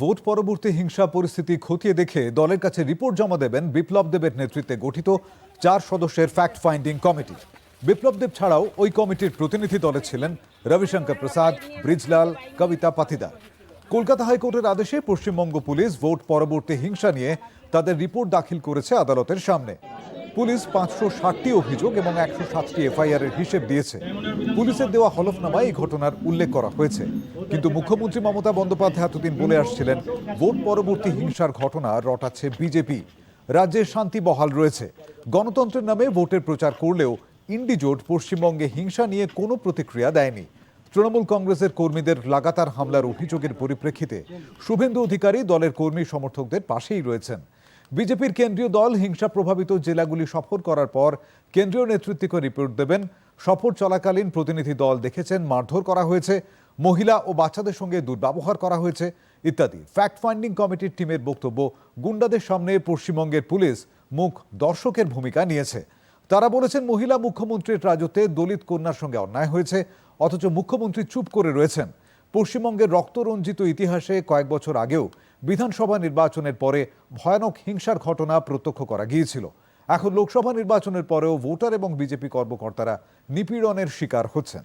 Vote পরবর্তী হিংসা পরিস্থিতি খতিয়ে দেখে দলের কাছে রিপোর্ট জমা দেবেন বিপ্লব দেবের নেতৃত্বে গঠিত চার সদস্যের fact finding committee. Biplab Deb ছাড়াও ওই কমিটির প্রতিনিধি দলে ছিলেন রবিশঙ্কর প্রসাদ, ব্রিজলাল, কবিতা পাতিদার। কলকাতা হাইকোর্টের আদেশে পশ্চিমবঙ্গ পুলিশ ভোট পরবর্তী হিংসা নিয়ে তাদের রিপোর্ট দাখিল করেছে আদালতের সামনে। পুলিশ পাঁচশো ষাটটি অভিযোগ এবং একশো সাতটি এফআইআর এর হিসেব দিয়েছে। পুলিশের দেওয়া হলফনামায় এই ঘটনার উল্লেখ করা হয়েছে। কিন্তু মুখ্যমন্ত্রী মমতা বন্দ্যোপাধ্যায় এতদিন বলে আসছিলেন, ভোট পরবর্তী হিংসার ঘটনা রটাচ্ছে বিজেপি। রাজ্যে শান্তি বহাল রয়েছে। গণতন্ত্রের নামে ভোটের প্রচার করলেও ইন্ডি জোট পশ্চিমবঙ্গে হিংসা নিয়ে কোনো প্রতিক্রিয়া দেয়নি। তৃণমূল কংগ্রেসের কর্মীদের লাগাতার হামলার অভিযোগের পরিপ্রেক্ষিতে শুভেন্দু অধিকারী দলের কর্মী সমর্থকদের পাশেই রয়েছেন। বিজেপির কেন্দ্রীয় দল হিংসা প্রভাবিত জেলাগুলি সফর করার পর কেন্দ্রীয় নেতৃত্বকে রিপোর্ট দেবেন। সফর চলাকালীন প্রতিনিধি দল দেখেছেন, মারধর করা হয়েছে, মহিলা ও বাচ্চাদের সঙ্গে দুর্ব্যবহার করা হয়েছে ইত্যাদি। ফ্যাক্ট ফাইন্ডিং কমিটির টিমের বক্তব্য গুন্ডাদের সামনে পশ্চিমবঙ্গের পুলিশ মুখ দর্শকের ভূমিকা নিয়েছে। তারা বলেছেন, মহিলা মুখ্যমন্ত্রীর রাজত্বে দলিত কন্যার সঙ্গে অন্যায় হয়েছে, অথচ মুখ্যমন্ত্রী চুপ করে রয়েছেন। পশ্চিমবঙ্গের রক্তরঞ্জিত ইতিহাসে কয়েক বছর আগেও বিধানসভা নির্বাচনের পরে ভয়ানক হিংসার ঘটনা প্রত্যক্ষ করা গিয়েছিল। এখন লোকসভা নির্বাচনের পরেও ভোটার এবং বিজেপি কর্মকর্তারা নিপীড়নের শিকার হচ্ছেন।